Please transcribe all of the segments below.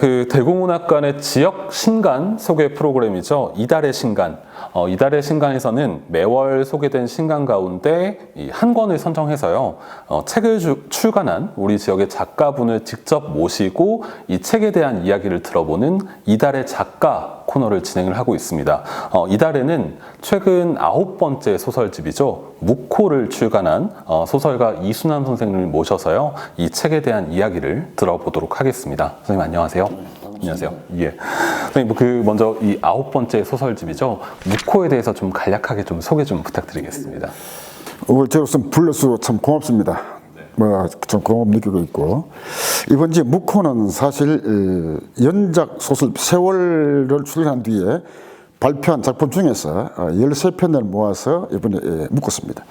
네, 그 대공문학관의 지역 신간 소개 프로그램이죠. 이달의 신간. 어, 이달의 신간에서는 매월 소개된 신간 가운데 이한 권을 선정해서요. 어, 책을 주- 출간한 우리 지역의 작가분을 직접 모시고 이 책에 대한 이야기를 들어보는 이달의 작가 코너를 진행을 하고 있습니다. 어, 이달에는 최근 아홉 번째 소설집이죠. 묵호를 출간한 어, 소설가 이순남 선생님을 모셔서요. 이 책에 대한 이야기를 들어보도록 하겠습니다. 선생님 안녕하세요. 안녕하세요. 예. 선생님 뭐그 먼저 이 아홉 번째 소설집이죠. 묵호에 대해서 좀 간략하게 좀 소개 좀 부탁드리겠습니다. 오늘 저로서 불러서 참 고맙습니다. 뭐좀 고마움 느끼고 있고 이번 지 묵호는 사실 어, 연작 소설 세월을 출간한 뒤에 발표한 작품 중에서 어, 13편을 모아서 이번에 예, 묶었습니다.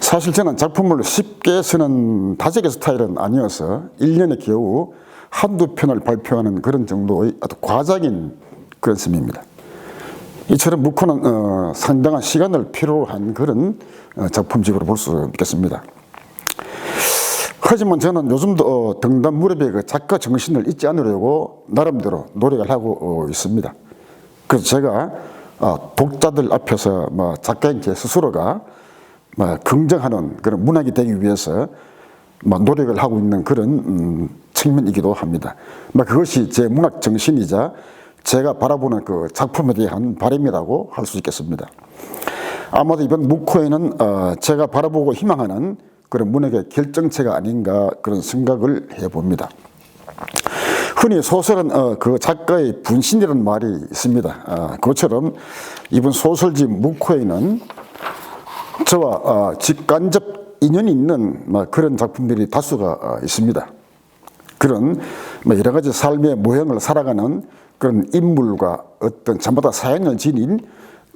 사실 저는 작품을 쉽게 쓰는 다재기 스타일은 아니어서 1년에 겨우 한두 편을 발표하는 그런 정도의 아주 과장인 그런 셈입니다. 이처럼 묵호는 어, 상당한 시간을 필요로 한 그런 어, 작품집으로 볼 수 있겠습니다. 하지만 저는 요즘도 어, 등단 무렵에 그 작가 정신을 잊지 않으려고 나름대로 노력을 하고 어, 있습니다. 그래서 제가 어, 독자들 앞에서 뭐 작가인 제 스스로가 뭐 긍정하는 그런 문학이 되기 위해서 뭐 노력을 하고 있는 그런 음, 측면이기도 합니다. 뭐 그것이 제 문학 정신이자 제가 바라보는 그 작품에 대한 바람이라고 할 수 있겠습니다. 아마도 이번 묵호에는 어, 제가 바라보고 희망하는 그런 문학의 결정체가 아닌가 그런 생각을 해봅니다. 흔히 소설은 어, 그 작가의 분신이라는 말이 있습니다. 아, 그것처럼 이번 소설집 묵호에는 저와 어, 직간접 인연이 있는 뭐 그런 작품들이 다수가 어, 있습니다. 그런 뭐 여러 가지 삶의 모형을 살아가는 그런 인물과 어떤 저마다 사연을 지닌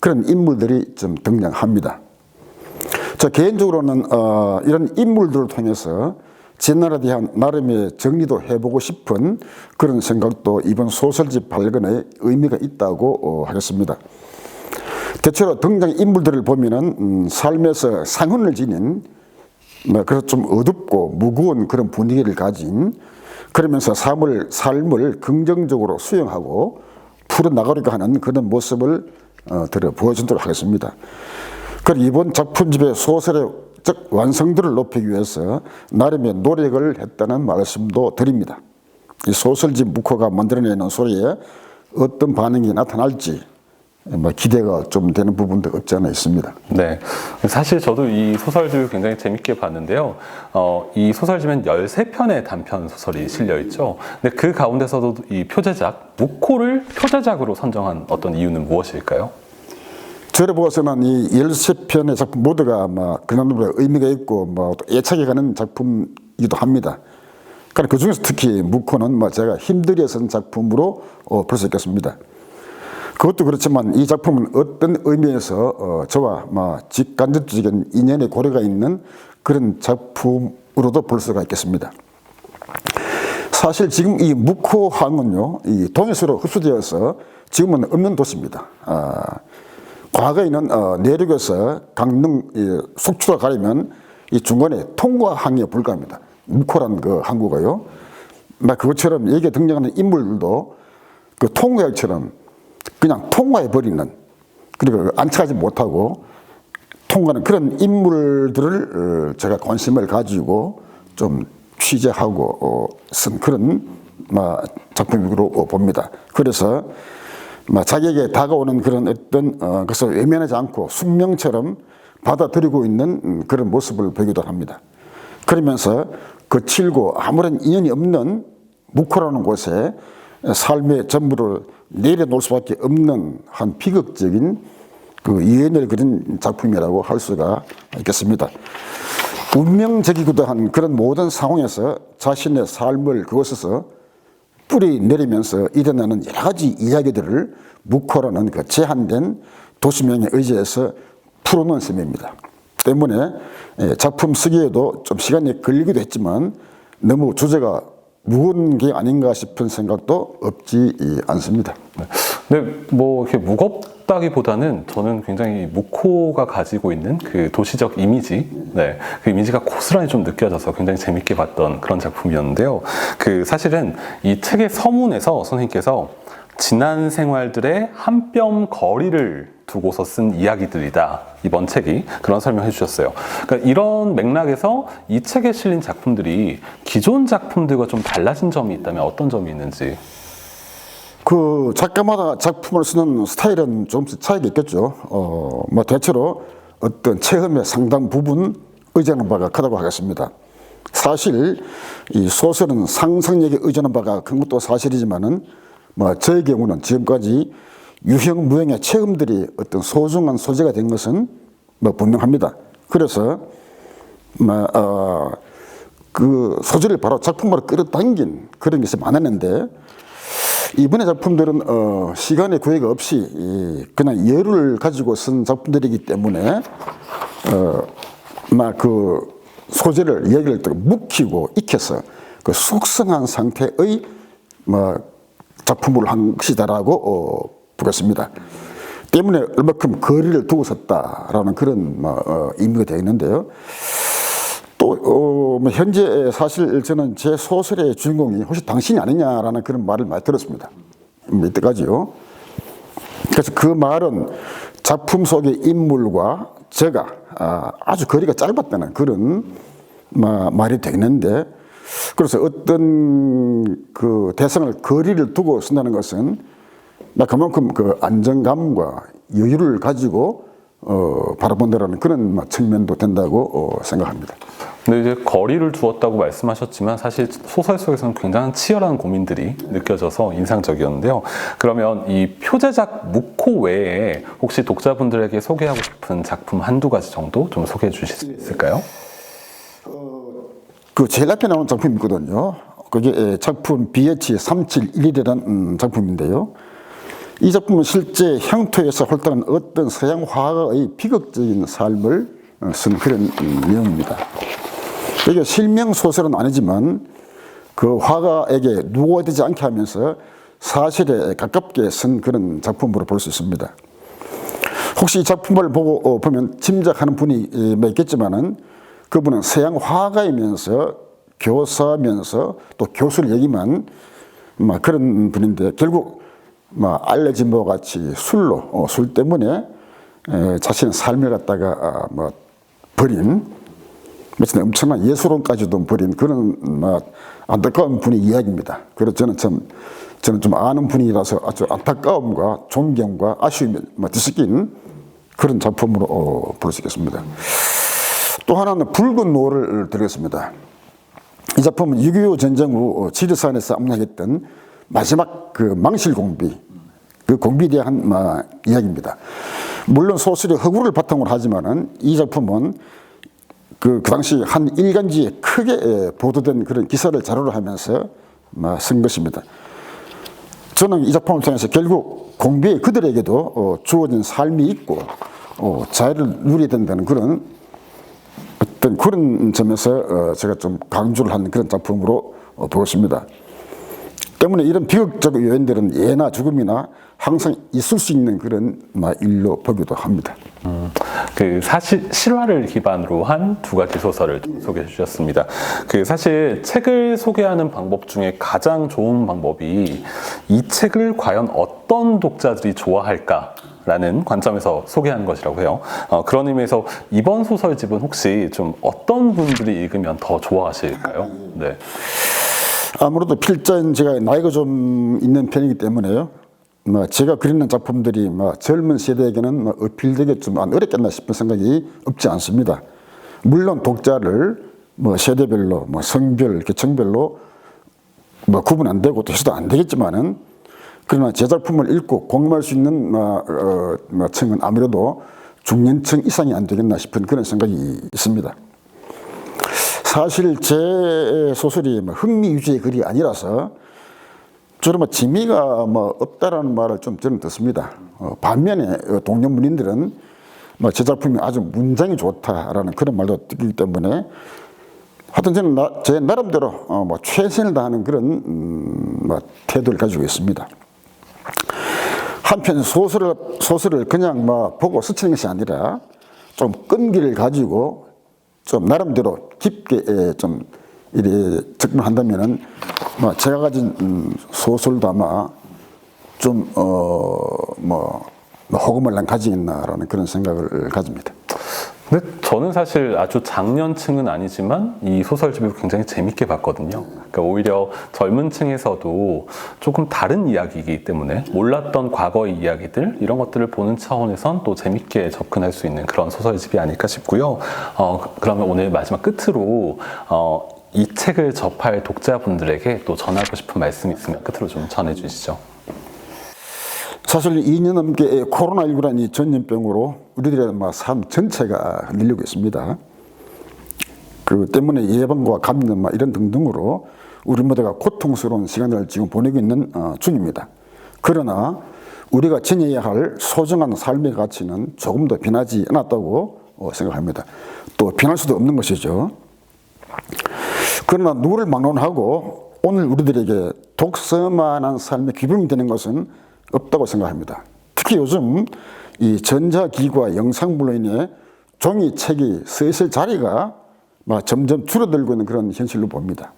그런 인물들이 좀 등장합니다. 저 개인적으로는 어, 이런 인물들을 통해서 진나라에 대한 나름의 정리도 해보고 싶은 그런 생각도 이번 소설집 발견에 의미가 있다고 어, 하겠습니다. 대체로 등장 인물들을 보면은 음, 삶에서 상흔을 지닌 뭐 그래서 좀 어둡고 무거운 그런 분위기를 가진 그러면서 삶을 삶을 긍정적으로 수용하고 풀어 나가려고 하는 그런 모습을 어, 들어 보여주도록 하겠습니다. 그리고 이번 작품집의 소설의 즉 완성도를 높이기 위해서 나름의 노력을 했다는 말씀도 드립니다. 이 소설집 묵호가 만들어내는 소리에 어떤 반응이 나타날지 뭐 기대가 좀 되는 부분도 없지 않아 있습니다. 네. 사실 저도 이 소설집을 굉장히 재밌게 봤는데요. 어, 이 소설집엔 13편의 단편 소설이 실려 있죠. 근데 그 가운데서도 이 표제작, 묵호를 표제작으로 선정한 어떤 이유는 무엇일까요? 저를 보고서는 이 13편의 작품 모두가 아마 그나마 의미가 있고 뭐또 애착이 가는 작품이기도 합니다. 그러니까 그 중에서 특히 묵호는 뭐 제가 힘들여 쓴 작품으로 어, 볼수 있겠습니다. 그것도 그렇지만 이 작품은 어떤 의미에서 어, 저와 뭐 직간접적인 인연의 고려가 있는 그런 작품으로도 볼 수가 있겠습니다. 사실 지금 이 묵호항은요, 이 동해수로 흡수되어서 지금은 없는 도시입니다. 아, 과거에는 어, 내륙에서 강릉 이, 속초로 가려면 이 중간에 통과항이 불가합니다. 묵호란 그 항구가요. 막 그것처럼 여기에 등장하는 인물들도 그 통과역처럼 그냥 통과해 버리는 그리고 안착하지 못하고 통과하는 그런 인물들을 어, 제가 관심을 가지고 좀 취재하고 어, 쓴 그런 마, 작품으로 어, 봅니다. 그래서 마, 자기에게 다가오는 그런 어떤 어, 것을 외면하지 않고 숙명처럼 받아들이고 있는 음, 그런 모습을 보기도 합니다. 그러면서 거칠고 아무런 인연이 없는 묵호라는 곳에 삶의 전부를 내려놓을 수밖에 없는 한 비극적인 그 유엔을 그린 작품이라고 할 수가 있겠습니다. 운명적이기도 한 그런 모든 상황에서 자신의 삶을 그곳에서 뿌리 내리면서 일어나는 여러 가지 이야기들을 묵호라는 그 제한된 도시명에 의지해서 풀어놓은 셈입니다. 때문에 예, 작품 쓰기에도 좀 시간이 걸리기도 했지만 너무 주제가 무거운 게 아닌가 싶은 생각도 없지 않습니다. 네. 근데 뭐 이렇게 무겁다기보다는 저는 굉장히 무코가 가지고 있는 그 도시적 이미지, 네, 그 이미지가 고스란히 좀 느껴져서 굉장히 재밌게 봤던 그런 작품이었는데요. 그 사실은 이 책의 서문에서 선생님께서 지난 생활들의 한 뼘 거리를 두고서 쓴 이야기들이다. 이번 책이 그런 설명해 주셨어요. 그러니까 이런 맥락에서 이 책에 실린 작품들이 기존 작품들과 좀 달라진 점이 있다면 어떤 점이 있는지 그 작가마다 작품을 쓰는 스타일은 조금씩 차이가 있겠죠. 어, 뭐 대체로 어떤 체험의 상당 부분 의존하는 바가 크다고 하겠습니다. 사실 이 소설은 상상력에 의존한 바가 큰 것도 사실이지만은 뭐 저의 경우는 지금까지 유형 무형의 체험들이 어떤 소중한 소재가 된 것은 뭐 분명합니다. 그래서 뭐, 어, 그 소재를 바로 작품으로 끌어당긴 그런 것이 많았는데 이번의 작품들은 어, 시간의 구애가 없이 이, 그냥 여를 가지고 쓴 작품들이기 때문에 어, 막그 소재를 얘기를 또 묵히고 익혀서 그 숙성한 상태의 뭐 작품을 한 것이다라고 어, 보겠습니다. 때문에 얼마큼 거리를 두고 썼다라는 그런 뭐, 어, 의미가 되어 있는데요. 또, 어, 뭐 현재 사실 저는 제 소설의 주인공이 혹시 당신이 아니냐라는 그런 말을 많이 들었습니다. 뭐 이때까지요. 그래서 그 말은 작품 속의 인물과 제가 아, 아주 거리가 짧았다는 그런 마- 말이 되는데 그래서 어떤 그 대상을 거리를 두고 쓴다는 것은 나 그만큼 그 안정감과 여유를 가지고 어, 바라본다라는 그런 막 측면도 된다고 어, 생각합니다. 근데 이제 거리를 두었다고 말씀하셨지만 사실 소설 속에서는 굉장히 치열한 고민들이 느껴져서 인상적이었는데요. 그러면 이 표제작 묵호 외에 혹시 독자분들에게 소개하고 싶은 작품 한두 가지 정도 좀 소개해 주실 수 있을까요? 그 제일 앞에 나온 작품이 있거든요. 그게 에, 작품 BH371이라는 음, 작품인데요. 이 작품은 실제 향토에서 활동한 어떤 서양 화가의 비극적인 삶을 어, 쓴 그런 음, 내용입니다. 이게 실명 소설은 아니지만 그 화가에게 누워되지 않게 하면서 사실에 가깝게 쓴 그런 작품으로 볼 수 있습니다. 혹시 이 작품을 보고 어, 보면 짐작하는 분이 있겠지만은 그분은 서양 화가이면서 교사면서 또 교수를 얘기만 막 그런 분인데 결국 막 알려진 것 같이 술로 어, 술 때문에 에, 자신의 삶을 갖다가 아, 뭐 버린 마치 엄청난 예술원까지도 버린 그런 막 안타까운 분의 이야기입니다. 그래서 저는 참 저는 좀 아는 분이라서 아주 안타까움과 존경과 아쉬움이 뭐 뒤섞인 그런 작품으로 어, 있겠습니다. 또 하나는 붉은 노를 드리겠습니다. 이 작품은 6.25 전쟁 후 어, 지리산에서 암락했던 마지막 그 망실 공비, 그 공비에 대한 뭐, 이야기입니다. 물론 소설이 허구를 바탕으로 하지만은 이 작품은 그, 그 당시 한 일간지에 크게 에, 보도된 그런 기사를 자료로 하면서 뭐, 쓴 것입니다. 저는 이 작품을 통해서 결국 공비에 그들에게도 어, 주어진 삶이 있고 어, 자유를 누려야 된다는 그런 어떤 그런 점에서 어, 제가 좀 강조를 한 그런 작품으로 어, 보겠습니다. 때문에 이런 비극적 요인들은 예나 죽음이나 항상 있을 수 있는 그런 막 일로 보기도 합니다. 그 사실 실화를 기반으로 한 두 가지 소설을 소개해 주셨습니다. 그 사실 책을 소개하는 방법 중에 가장 좋은 방법이 이 책을 과연 어떤 독자들이 좋아할까 라는 관점에서 소개하는 것이라고 해요. 어, 그런 의미에서 이번 소설집은 혹시 좀 어떤 분들이 읽으면 더 좋아하실까요? 네. 아무래도 필자인 제가 나이가 좀 있는 편이기 때문에요. 뭐 제가 그리는 작품들이 뭐 젊은 세대에게는 뭐 어필되기 좀안 어렵겠나 싶은 생각이 없지 않습니다. 물론 독자를 뭐 세대별로 뭐 성별, 계층별로 뭐 구분 안 되고 또 해서도 안 되겠지만은 그러나 제 작품을 읽고 공감할 수 있는 뭐, 어, 뭐 층은 아무래도 중년층 이상이 안 되겠나 싶은 그런 생각이 있습니다. 사실 제 소설이 뭐 흥미 위주의 글이 아니라서 저는 뭐 재미가 뭐 없다라는 말을 좀 저는 듣습니다. 어, 반면에 어, 동료 문인들은 뭐 제 작품이 아주 문장이 좋다라는 그런 말도 듣기 때문에 하여튼 저는 나, 제 나름대로 어, 뭐 최선을 다하는 그런 음, 뭐 태도를 가지고 있습니다. 한편 소설을 소설을 그냥 뭐 보고 스치는 것이 아니라 좀 끈기를 가지고 좀 나름대로 깊게 에, 좀 이래 접근한다면은 뭐 제가 가진 음, 소설도 아마 좀어뭐 호감을 난 가지겠나라는 그런 생각을 가집니다. 근데 저는 사실 아주 장년층은 아니지만 이 소설집을 굉장히 재밌게 봤거든요. 그러니까 오히려 젊은 층에서도 조금 다른 이야기이기 때문에 몰랐던 과거의 이야기들 이런 것들을 보는 차원에선 또 재밌게 접근할 수 있는 그런 소설집이 아닐까 싶고요. 어, 그러면 오늘 마지막 끝으로 어, 이 책을 접할 독자분들에게 또 전하고 싶은 말씀이 있으면 끝으로 좀 전해 주시죠. 사실 2년 넘게 코로나19라는 이 전염병으로 우리들의 뭐삶 전체가 흔들리고 있습니다. 그 때문에 예방과 감염 뭐 이런 등등으로 우리 모두가 고통스러운 시간을 지금 보내고 있는 어, 중입니다. 그러나 우리가 지녀야 할 소중한 삶의 가치는 조금도 변하지 않았다고 어, 생각합니다. 또 변할 수도 없는 것이죠. 그러나 누구를 막론하고 오늘 우리들에게 독서만한 삶의 기쁨이 되는 것은 없다고 생각합니다. 특히 요즘 이 전자기기와 영상물로 인해 종이 책이 슬슬 자리가 막 점점 줄어들고 있는 그런 현실로 봅니다.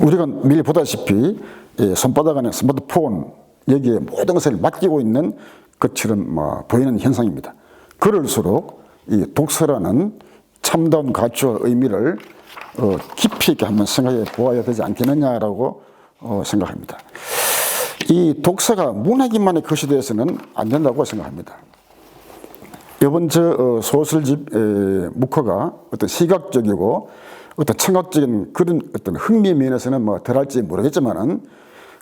우리가 미리 보다시피 이 손바닥 안에 스마트폰 여기에 모든 것을 맡기고 있는 것처럼 뭐 보이는 현상입니다. 그럴수록 이 독서라는 참다운 가치와 의미를 어, 깊이 있게 한번 생각해 보아야 되지 않겠느냐라고 어, 생각합니다. 이 독서가 문학인만의 것이 되어서는 안 된다고 생각합니다. 이번 저 어, 소설집 에, 묵허가 어떤 시각적이고 어떤 청각적인 그런 어떤 흥미 면에서는 뭐 덜할지 모르겠지만은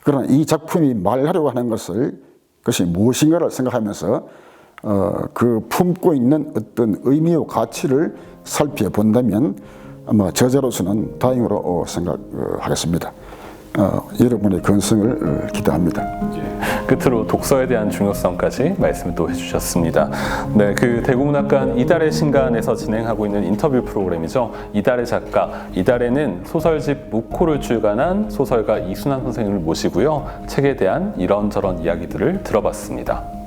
그러나 이 작품이 말하려고 하는 것을 그것이 무엇인가를 생각하면서 어, 그 품고 있는 어떤 의미와 가치를 살펴본다면 아마 저자로서는 다행으로 어, 생각하겠습니다. 어, 여러분의 건승을 어, 기대합니다. 끝으로 독서에 대한 중요성까지 말씀을 또 해주셨습니다. 네, 그 대구문학관 이달의 신간에서 진행하고 있는 인터뷰 프로그램이죠. 이달의 작가, 이달에는 소설집 묵호를 출간한 소설가 이순환 선생님을 모시고요. 책에 대한 이런저런 이야기들을 들어봤습니다.